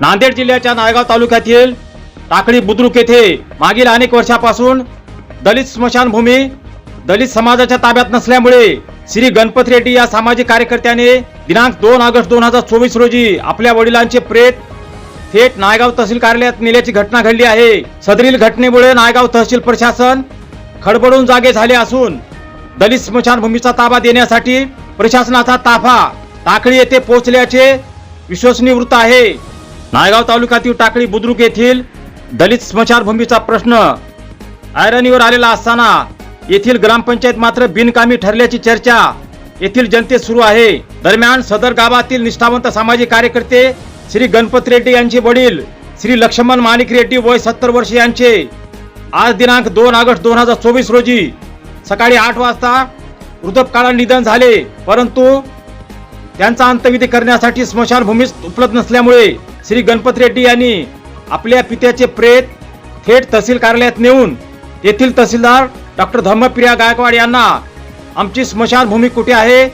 नांदेड जिल्ह्याच्या नायगाव तालुक्यातील टाकळी बुद्रुक येथे मागील अनेक वर्षापासून दलित स्मशानभूमी दलित समाजाच्या ताब्यात नसल्यामुळे श्री गणपत रेड्डी या सामाजिक कार्यकर्त्याने दिनांक दोन ऑगस्ट दोन हजार चोवीस रोजी आपल्या वडिलांचे प्रेत थेट नायगाव तहसील कार्यालयात नेल्याची घटना घडली आहे. सदरील घटनेमुळे नायगाव तहसील प्रशासन खडबडून जागे झाले असून दलित स्मशानभूमीचा ताबा देण्यासाठी प्रशासनाचा ताफा टाकळी येथे पोहोचल्याचे विश्वसनीय वृत्त आहे. नायगाव तालुक्यातील टाकळी बुद्रुक येथील दलित स्मशानभूमीचा प्रश्न ऐरणीवर आलेला असताना येथील ग्रामपंचायत मात्र बिनकामी ठरल्याची चर्चा येथील जनतेत सुरू आहे. दरम्यान सदर गावातील निष्ठावंत सामाजिक कार्यकर्ते श्री गणपत रेड्डी यांचे वडील श्री लक्ष्मण माणिक रेड्डी वय सत्तर वर्ष यांचे आज दिनांक दोन ऑगस्ट दोन हजार चोवीस रोजी सकाळी आठ वाजता वृद्धकाळात निधन झाले. परंतु त्यांचा अंत्यविधी करण्यासाठी स्मशानभूमीस उपलब्ध नसल्यामुळे श्री गणपत रेड्डी यांनी आपल्या पित्याचे प्रेत थेट तहसील कार्यालयात नेऊन येथील तहसीलदार डॉक्टर धर्मप्रिया गायकवाड यांना आमची स्मशानभूमी कुठे आहे?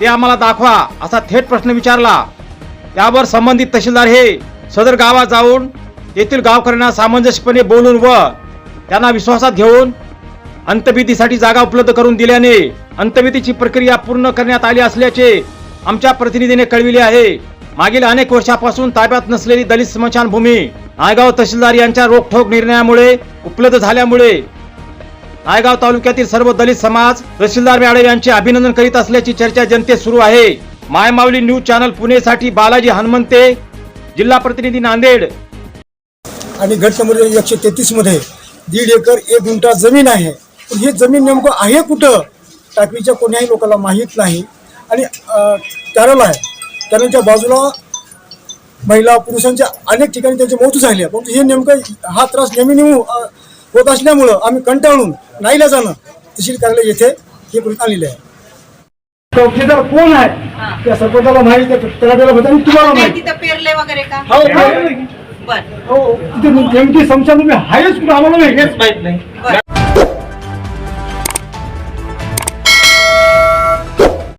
ते आम्हाला दाखवा असा थेट प्रश्न विचारला. त्यावर संबंधित तहसीलदार हे सदर गावात जाऊन येथील गावकऱ्यांना सामंजस्यपणे बोलून व त्यांना विश्वासात घेऊन अंतविधीसाठी जागा उपलब्ध करून दिल्याने अंतविधीची प्रक्रिया पूर्ण करण्यात आली असल्याचे आमच्या प्रतिनिधीने कळविले आहे. मागील अनेक वर्षापासून ताब्यात नसलेली दलित स्मशानभूमी नायगाव तहसीलदार यांच्या रोखठोक निर्णयामुळे उपलब्ध झाल्यामुळे नायगाव तालुक्यातील सर्व दलित समाज तहसीलदार मॅडम यांचे अभिनंदन करीत असल्याची चर्चा जनतेत सुरू आहे. मायमावली न्यूज चॅनल पुणेसाठी बालाजी हनुमंते जिल्हा प्रतिनिधी नांदेड. आणि गट एकशे तेहतीसमध्ये दीड एकर एक गुंठा जमीन आहे. पण ही जमीन नेमकं आहे कुठं? टाकवीच्या कोण्याही लोकांना माहीत नाही. आणि कॅरल आहे. कॅरलच्या बाजूला महिला पुरुषांच्या अनेक ठिकाणी त्यांचे मौत झाले परंतु हे नेमकं हा त्रास नेहमी नेहमी होत असल्यामुळं आम्ही कंटाळून नाहीला जाणं तहसील कार्यालय येथे हे करून आणलेले आहे. चौकीदार कोण आहे त्या सरपंचाला माहिती आहे. तलाट्याला माहिती आणि तुम्हाला माहिती. तिथं पेरले वगैरे का? हो बर. हो तिथे नेमकी समस्या तुम्ही आहेच कुठं आम्हाला माहिती बर.